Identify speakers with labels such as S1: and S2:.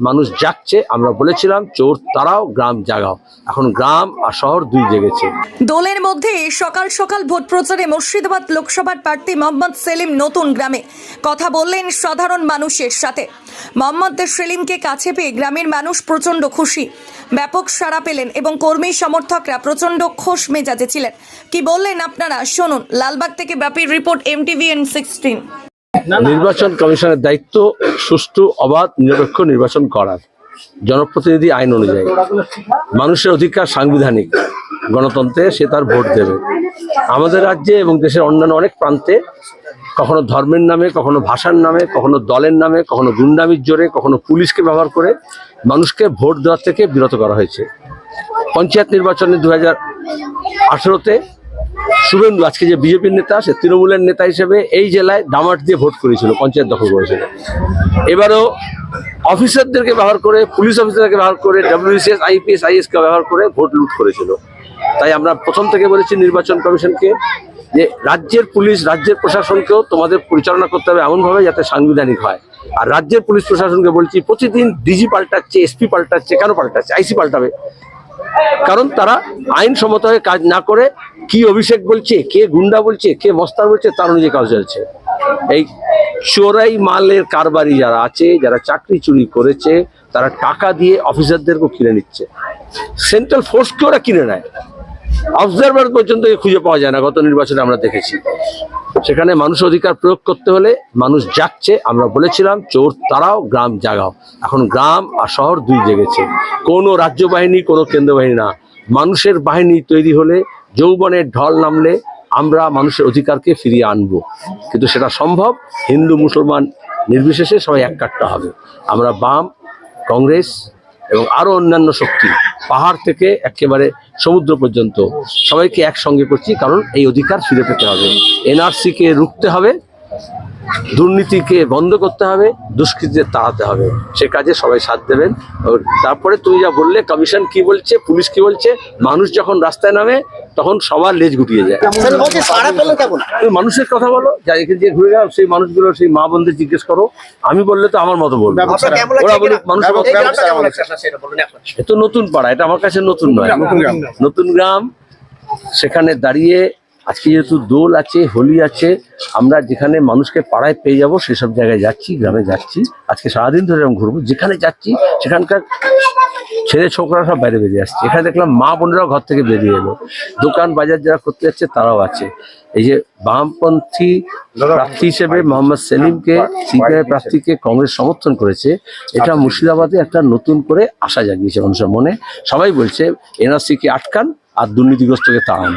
S1: মানুষ যাচ্ছে, আমরা বলেছিলাম, চোর, তারাও গ্রাম জাগাও। এখন গ্রাম আর শহর দুই জেগেছে।
S2: দোলের মধ্যে সকাল সকাল ভোট প্রচারে মুর্শিদাবাদ লোকসভার প্রার্থী মোহাম্মদ সেলিম নতুন গ্রামে। কথা বললেন সাধারণ মানুষের সাথে। মোহাম্মদ সেলিমকে কাছে পেয়ে গ্রামের মানুষ প্রচণ্ড খুশি। ব্যাপক সাড়া পেলেন এবং কর্মী সমর্থকরা প্রচণ্ড খোশ মেজাজে ছিলেন। কি বললেন আপনারা? শুনুন, লালবাগ থেকে ব্যাপী রিপোর্ট এমটিভি এন সিক্সটিন
S1: নির্বাচন কমিশনের দায়িত্ব সুষ্ঠু, অবাধ, নিরপেক্ষ নির্বাচন করার জনপ্রতিনিধি আইন অনুযায়ী। মানুষের অধিকার সাংবিধানিক। গণতন্ত্রে সে তার ভোট দেবে। আমাদের রাজ্যে এবং দেশের অন্যান্য অনেক প্রান্তে কখনো ধর্মের নামে, কখনো ভাষার নামে, কখনো দলের নামে, কখনো গুন্ডামির জোরে, কখনো পুলিশকে ব্যবহার করে মানুষকে ভোট দেওয়ার থেকে বিরত করা হয়েছে। পঞ্চায়েত নির্বাচনে দু হাজার আঠেরোতে শুভেন্দু, আজকে যে বিজেপির নেতা সে তৃণমূলের নেতা হিসেবে এই জেলায় ডামাট দিয়ে ভোট করেছিল, পঞ্চায়েত দখল করেছিল। এবারও অফিসারদেরকে ব্যবহার করে, পুলিশ অফিসারকে ব্যবহার করে ডাব্লিউসিএস আইপিএস আইএস কে ব্যবহার করে ভোট লুট করেছিল। তাই আমরা প্রথম থেকে বলেছি নির্বাচন কমিশনকে যে রাজ্যের পুলিশ, রাজ্যের প্রশাসনকেও তোমাদের পরিচালনা করতে হবে এমনভাবে যাতে সাংবিধানিক হয়। আর রাজ্যের পুলিশ প্রশাসনকে বলছি, প্রতিদিন ডিজি পাল্টাচ্ছে, এসপি পাল্টাচ্ছে, কেন পাল্টাচ্ছে? আইসি পাল্টাবে। কারণ তারা আইন আইনসম্মতভাবে কাজ না করে কি অভিষেক বলছে, কে গুন্ডা বলছে, কে মস্তান বলছে, তার অনুযায়ী কাজ চলছে। এই চোরাই মালের কারবারি যারা আছে, যারা চাকরি চুরি করেছে, তারা টাকা দিয়ে অফিসারদেরকে কিনে নিচ্ছে। সেন্ট্রাল ফোর্সকে ওরা কিনে নেয়। অবজারভার পর্যন্ত খুঁজে পাওয়া যায় না, গত নির্বাচনে আমরা দেখেছি। সেখানে মানুষ অধিকার প্রয়োগ করতে হলে মানুষ যাচ্ছে। আমরা বলেছিলাম, চোর তারাও গ্রাম জাগাও। এখন গ্রাম আর শহর দুই জেগেছে। কোনো রাজ্য বাহিনী কোনো কেন্দ্র বাহিনী না। মানুষের বাহিনী তৈরি হলে যৌবনের ঢল নামলে আমরা মানুষের অধিকারকে ফিরিয়ে আনব। কিন্তু সেটা সম্ভব। হিন্দু, মুসলমান নির্বিশেষে সবাই এক কাটতে হবে। আমরা বাম, কংগ্রেস এবং আরও অন্যান্য শক্তি পাহাড় থেকে একেবারে সমুদ্র পর্যন্ত সবাইকে একসঙ্গে করছি, কারণ এই অধিকার ফিরে পেতে হবে। এনআরসিকে রুখতে হবে দুর্নীতিকে বন্ধ করতে হবে দুষ্কৃতীদের তাড়াতে হবে। সে কাজে সবাই সাথ দেবেন। তারপরে তুমি যা বললে কমিশন কি বলছে পুলিশ কি বলছে মানুষ যখন রাস্তায় নামে তখন সবার লেজ গুটিয়ে যায়। মানুষের কথা বলো যা এখানে যে ঘুরে গেল সেই মানুষগুলো সেই মা বোনদের জিজ্ঞেস করো। আমি বললে তো আমার মতো বলব। ওরা
S3: এখন
S1: এ তো নতুন পাড়া এটা আমার কাছে নতুন নয়। নতুন গ্রাম। সেখানে দাঁড়িয়ে আজকে যেহেতু দোল আছে হোলি আছে আমরা যেখানে মানুষকে পাড়ায় পেয়ে যাব সেসব জায়গায় যাচ্ছি গ্রামে যাচ্ছি। আজকে সারাদিন ধরে এরকম ঘুরবো। যেখানে যাচ্ছি সেখানকার ছেলে ছোকরা সব বাইরে বেরিয়ে আসছে। এখানে দেখলাম মা বোনেরাও ঘর থেকে বেরিয়ে এলো। দোকান বাজার যারা করতে যাচ্ছে তারাও আছে। এই যে বামপন্থী প্রার্থী হিসেবে মোহাম্মদ সেলিমকে সিপিআই প্রার্থীকে কংগ্রেস সমর্থন করেছে। এটা মুর্শিদাবাদে একটা নতুন করে আশা জাগিয়েছে মানুষের মনে। সবাই বলছে এনআরসি কে আটকান আর দুর্নীতিগ্রস্তকে তাড়ান।